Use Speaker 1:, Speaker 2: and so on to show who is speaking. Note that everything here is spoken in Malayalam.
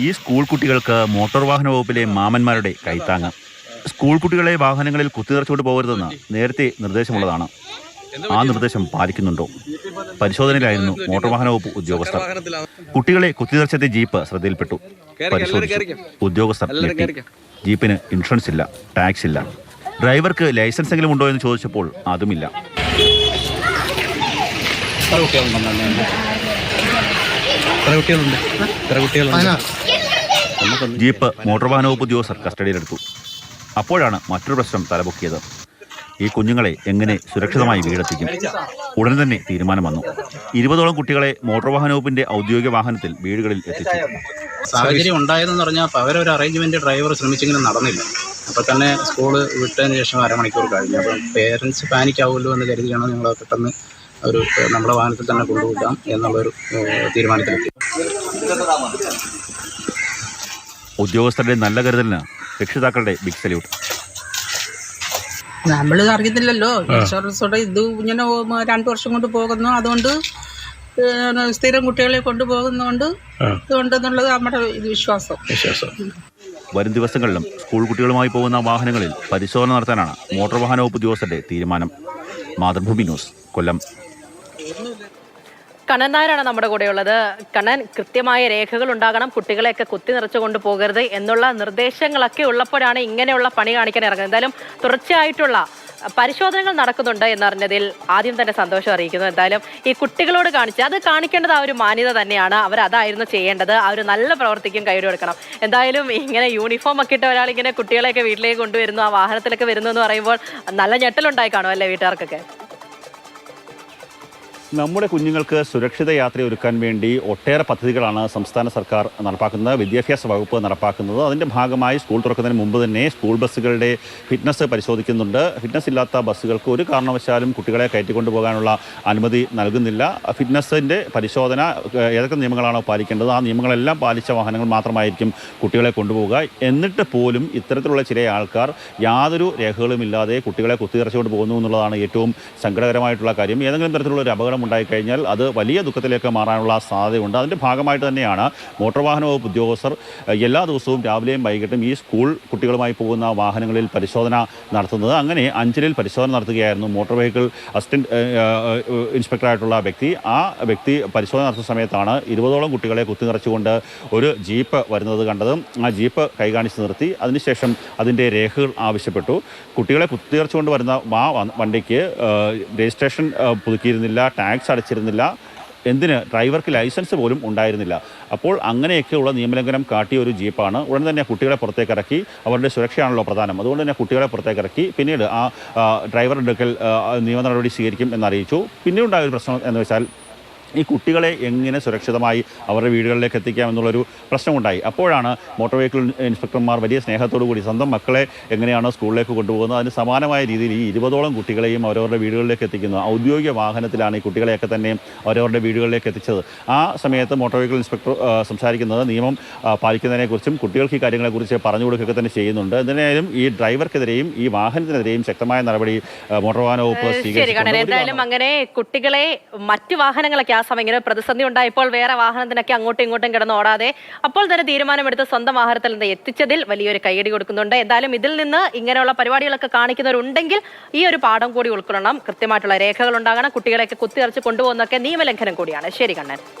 Speaker 1: ഈ സ്കൂൾ കുട്ടികൾക്ക് മോട്ടോർ വാഹന വകുപ്പിലെ മാമന്മാരുടെ കൈത്താങ്ങ്. സ്കൂൾ കുട്ടികളെ വാഹനങ്ങളിൽ കുത്തിനിറച്ചുകൊണ്ട് പോകരുതെന്ന് നേരത്തെ നിർദ്ദേശമുള്ളതാണ്. ആ നിർദ്ദേശം പാലിക്കുന്നുണ്ടോ? പരിശോധനയിലായിരുന്നു മോട്ടോർ വാഹന വകുപ്പ് ഉദ്യോഗസ്ഥർ. കുട്ടികളെ കുത്തിനിറച്ചെത്തിയ ജീപ്പ് ശ്രദ്ധയിൽപ്പെട്ടു. പരിശോധിച്ചു. ഉദ്യോഗസ്ഥർ. ജീപ്പിന് ഇൻഷുറൻസ് ഇല്ല ടാക്സ് ഇല്ല. ഡ്രൈവർക്ക് ലൈസൻസ് എങ്കിലും ഉണ്ടോ എന്ന് ചോദിച്ചപ്പോൾ അതുമില്ല.
Speaker 2: എത്ര കുട്ടികളുണ്ട്? അന്ന്? എത്ര കുട്ടികളുണ്ട്?
Speaker 1: ജീപ്പ് മോട്ടോർ വാഹന വകുപ്പ് ഉദ്യോഗസ്ഥർ കസ്റ്റഡിയിലെടുത്തു. അപ്പോഴാണ് മറ്റൊരു പ്രശ്നം തലപൊക്കിയത്. ഈ കുഞ്ഞുങ്ങളെ എങ്ങനെ സുരക്ഷിതമായി വീടെത്തിക്കും? ഉടൻ തന്നെ തീരുമാനം വന്നു. ഇരുപതോളം കുട്ടികളെ മോട്ടോർ വാഹന വകുപ്പിന്റെ ഔദ്യോഗിക വാഹനത്തിൽ വീടുകളിൽ എത്തിച്ചു.
Speaker 3: സാഹചര്യം ഉണ്ടായതെന്ന് പറഞ്ഞാൽ പകരം ഒരു അറേഞ്ച്മെന്റ് ഡ്രൈവർ ശ്രമിച്ചെങ്കിലും നടന്നില്ല. അപ്പോൾ തന്നെ സ്കൂൾ വിട്ടതിന് ശേഷം അരമണിക്കൂർ കഴിഞ്ഞു. അപ്പം പേരൻസ് പാനിക് ആവുമല്ലോ എന്ന് കരുതിയാണ് ഞങ്ങൾ പെട്ടെന്ന് ഒരു നമ്മുടെ വാഹനത്തിൽ തന്നെ കൊണ്ടുപോകാം എന്നുള്ളൊരു തീരുമാനത്തിലെത്തി.
Speaker 1: ഉദ്യോഗസ്ഥരുടെ നല്ല കരുതലിന് രക്ഷിതാക്കളുടെ ബിഗ് സല്യൂട്ട്
Speaker 4: നമ്മൾ അറിയത്തില്ലല്ലോ. ഇൻഷുറൻസോടെ ഇത് ഇങ്ങനെ രണ്ടു വർഷം കൊണ്ട് പോകുന്നു. അതുകൊണ്ട് സ്ഥിരം കുട്ടികളെ കൊണ്ടുപോകുന്നതുകൊണ്ട് ഇതുകൊണ്ടെന്നുള്ളത് നമ്മുടെ ഇത് വിശ്വാസം.
Speaker 2: വിശ്വാസം.
Speaker 1: വരും ദിവസങ്ങളിലും സ്കൂൾ കുട്ടികളുമായി പോകുന്ന വാഹനങ്ങളിൽ പരിശോധന നടത്താനാണ് മോട്ടോർ വാഹന വകുപ്പ് ഉദ്യോഗസ്ഥരുടെ തീരുമാനം. മാതൃഭൂമി ന്യൂസ് കൊല്ലം.
Speaker 5: കണ്ണൻ നായരാണ് നമ്മുടെ കൂടെയുള്ളത്. കണ്ണൻ കൃത്യമായ രേഖകൾ ഉണ്ടാകണം. കുട്ടികളെയൊക്കെ കുത്തി നിറച്ചു കൊണ്ട് പോകരുത് എന്നുള്ള നിർദ്ദേശങ്ങളൊക്കെ ഉള്ളപ്പോഴാണ് ഇങ്ങനെയുള്ള പണി കാണിക്കാൻ ഇറങ്ങുന്നത്. എന്തായാലും തുടർച്ചയായിട്ടുള്ള പരിശോധനകൾ നടക്കുന്നുണ്ട് എന്നറിഞ്ഞതിൽ ആദ്യം തന്നെ സന്തോഷം അറിയിക്കുന്നു. എന്തായാലും ഈ കുട്ടികളോട് കാണിച്ച് അത് കാണിക്കേണ്ടത് ആ ഒരു മാന്യത തന്നെയാണ്. അവർ അതായിരുന്നു ചെയ്യേണ്ടത്. ആ ഒരു നല്ല പ്രവർത്തിക്കും കൈയ്യടി കൊടുക്കണം. എന്തായാലും ഇങ്ങനെ യൂണിഫോം ഒക്കെ ഇട്ട ഒരാൾ ഇങ്ങനെ കുട്ടികളെയൊക്കെ വീട്ടിലേക്ക് കൊണ്ടുവരുന്നു ആ വാഹനത്തിലൊക്കെ വരുന്നു എന്ന് പറയുമ്പോൾ നല്ല ഞെട്ടലുണ്ടായി കാണും അല്ലേ വീട്ടുകാർക്കൊക്കെ?
Speaker 1: നമ്മുടെ കുഞ്ഞുങ്ങൾക്ക് സുരക്ഷിത യാത്ര ഒരുക്കാൻ വേണ്ടി ഒട്ടേറെ പദ്ധതികളാണ് സംസ്ഥാന സർക്കാർ നടപ്പാക്കുന്നത് വിദ്യാഭ്യാസ വകുപ്പ് നടപ്പാക്കുന്നത്. അതിന്റെ ഭാഗമായി സ്കൂൾ തുറക്കുന്നതിന് മുമ്പ് തന്നെ സ്കൂൾ ബസ്സുകളുടെ ഫിറ്റ്നസ് പരിശോധിക്കുന്നുണ്ട്. ഫിറ്റ്നസ് ഇല്ലാത്ത ബസ്സുകൾക്ക് ഒരു കാരണവശാലും കുട്ടികളെ കയറ്റിക്കൊണ്ടു പോകാനുള്ള അനുമതി നൽകുന്നില്ല. ഫിറ്റ്നസിന്റെ പരിശോധന ഏതൊക്കെ നിയമങ്ങളാണോ പാലിക്കേണ്ടത് ആ നിയമങ്ങളെല്ലാം പാലിച്ച വാഹനങ്ങൾ മാത്രമായിരിക്കും കുട്ടികളെ കൊണ്ടുപോകുക എന്നിട്ട് പോലും ഇത്തരത്തിലുള്ള ചില ആൾക്കാർ യാതൊരു രേഖകളുമില്ലാതെ കുട്ടികളെ കുത്തിയിറച്ചുകൊണ്ട് പോകുന്നു എന്നുള്ളതാണ് ഏറ്റവും സങ്കടകരമായിട്ടുള്ള കാര്യം. ഏതെങ്കിലും തരത്തിലുള്ള ഒരു അപകടം ഉണ്ടായിക്കഴിഞ്ഞാൽ അത് വലിയ ദുഃഖത്തിലേക്ക് മാറാനുള്ള സാധ്യതയുണ്ട്. അതിന്റെ ഭാഗമായിട്ട് തന്നെയാണ് മോട്ടോർ വാഹന വകുപ്പ് ഉദ്യോഗസ്ഥർ എല്ലാ ദിവസവും രാവിലെയും വൈകിട്ടും ഈ സ്കൂൾ കുട്ടികളുമായി പോകുന്ന വാഹനങ്ങളിൽ പരിശോധന നടത്തുന്നത്. അങ്ങനെ അഞ്ചലിൽ പരിശോധന നടത്തുകയായിരുന്നു മോട്ടോർ വെഹിക്കിൾ അസിസ്റ്റന്റ് ഇൻസ്പെക്ടറായിട്ടുള്ള വ്യക്തി. ആ വ്യക്തി പരിശോധന നടത്തുന്ന സമയത്താണ് ഇരുപതോളം കുട്ടികളെ കുത്തി നിറച്ചുകൊണ്ട് ഒരു ജീപ്പ് വരുന്നത് കണ്ടതും ആ ജീപ്പ് കൈകാണിച്ച് നിർത്തി. അതിനുശേഷം അതിന്റെ രേഖകൾ ആവശ്യപ്പെട്ടു. കുട്ടികളെ കുത്തി നിറച്ചുകൊണ്ട് വരുന്ന ആ വണ്ടിക്ക് രജിസ്ട്രേഷൻ പുതുക്കിയിരുന്നില്ല. ടാക്സ് അടച്ചിരുന്നില്ല. എന്തിന്? ഡ്രൈവർക്ക് ലൈസൻസ് പോലും ഉണ്ടായിരുന്നില്ല. അപ്പോൾ അങ്ങനെയൊക്കെയുള്ള നിയമലംഘനം കാട്ടിയ ഒരു ജീപ്പാണ്. ഉടൻ തന്നെ കുട്ടികളെ പുറത്തേക്ക് ഇറക്കി. അവരുടെ സുരക്ഷയാണല്ലോ പ്രധാനം. അതുകൊണ്ട് തന്നെ കുട്ടികളെ പുറത്തേക്ക് ഇറക്കി. പിന്നീട് ആ ഡ്രൈവർ എടുക്കൽ നിയമ നടപടി സ്വീകരിക്കും എന്നറിയിച്ചു. പിന്നെ ഉണ്ടായ ഒരു പ്രശ്നം എന്ന് വെച്ചാൽ ഈ കുട്ടികളെ എങ്ങനെ സുരക്ഷിതമായി അവരുടെ വീടുകളിലേക്ക് എത്തിക്കാം എന്നുള്ളൊരു പ്രശ്നമുണ്ടായി. അപ്പോഴാണ് മോട്ടോർ വെഹിക്കിൾ ഇൻസ്പെക്ടർമാർ വലിയ സ്നേഹത്തോടു കൂടി സ്വന്തം മക്കളെ എങ്ങനെയാണ് സ്കൂളിലേക്ക് കൊണ്ടുപോകുന്നത് അതിന് സമാനമായ രീതിയിൽ ഈ ഇരുപതോളം കുട്ടികളെയും അവരവരുടെ വീടുകളിലേക്ക് എത്തിക്കുന്നു. ഔദ്യോഗിക വാഹനത്തിലാണ് ഈ കുട്ടികളെയൊക്കെ തന്നെ അവരവരുടെ വീടുകളിലേക്ക് എത്തിച്ചത്. ആ സമയത്ത് മോട്ടോർ വെഹിക്കിൾ ഇൻസ്പെക്ടർ സംസാരിക്കുന്നത് നിയമം പാലിക്കുന്നതിനെക്കുറിച്ചും കുട്ടികൾക്ക് ഈ കാര്യങ്ങളെക്കുറിച്ച് പറഞ്ഞു കൊടുക്കുകയൊക്കെ തന്നെ ചെയ്യുന്നുണ്ട്. എന്തായാലും ഈ ഡ്രൈവർക്കെതിരെയും ഈ വാഹനത്തിനെതിരെയും ശക്തമായ നടപടി മോട്ടോർ വാഹന വകുപ്പ് സ്വീകരിച്ചു
Speaker 5: എന്തായാലും അങ്ങനെ കുട്ടികളെ മറ്റു വാഹനങ്ങളൊക്കെ ആ സമയം ഇങ്ങനെ പ്രതിസന്ധി ഉണ്ടായപ്പോൾ വേറെ വാഹനത്തിനൊക്കെ അങ്ങോട്ടും ഇങ്ങോട്ടും കിടന്ന് ഓടാതെ അപ്പോൾ തന്നെ തീരുമാനമെടുത്ത് സ്വന്തം വാഹനത്തിൽ നിന്ന് എത്തിച്ചതിൽ വലിയൊരു കൈയടി കൊടുക്കുന്നുണ്ട്. എന്തായാലും ഇതിൽ നിന്ന് ഇങ്ങനെയുള്ള പരിപാടികളൊക്കെ കാണിക്കുന്നവരുണ്ടെങ്കിൽ ഈ ഒരു പാഠം കൂടി ഉൾക്കൊള്ളണം. കൃത്യമായിട്ടുള്ള രേഖകൾ ഉണ്ടാകണം. കുട്ടികളെയൊക്കെ കുത്തിയറച്ച് കൊണ്ടുപോകുന്നൊക്കെ നിയമലംഘനം കൂടിയാണ്. ശരി കണ്ണൻ.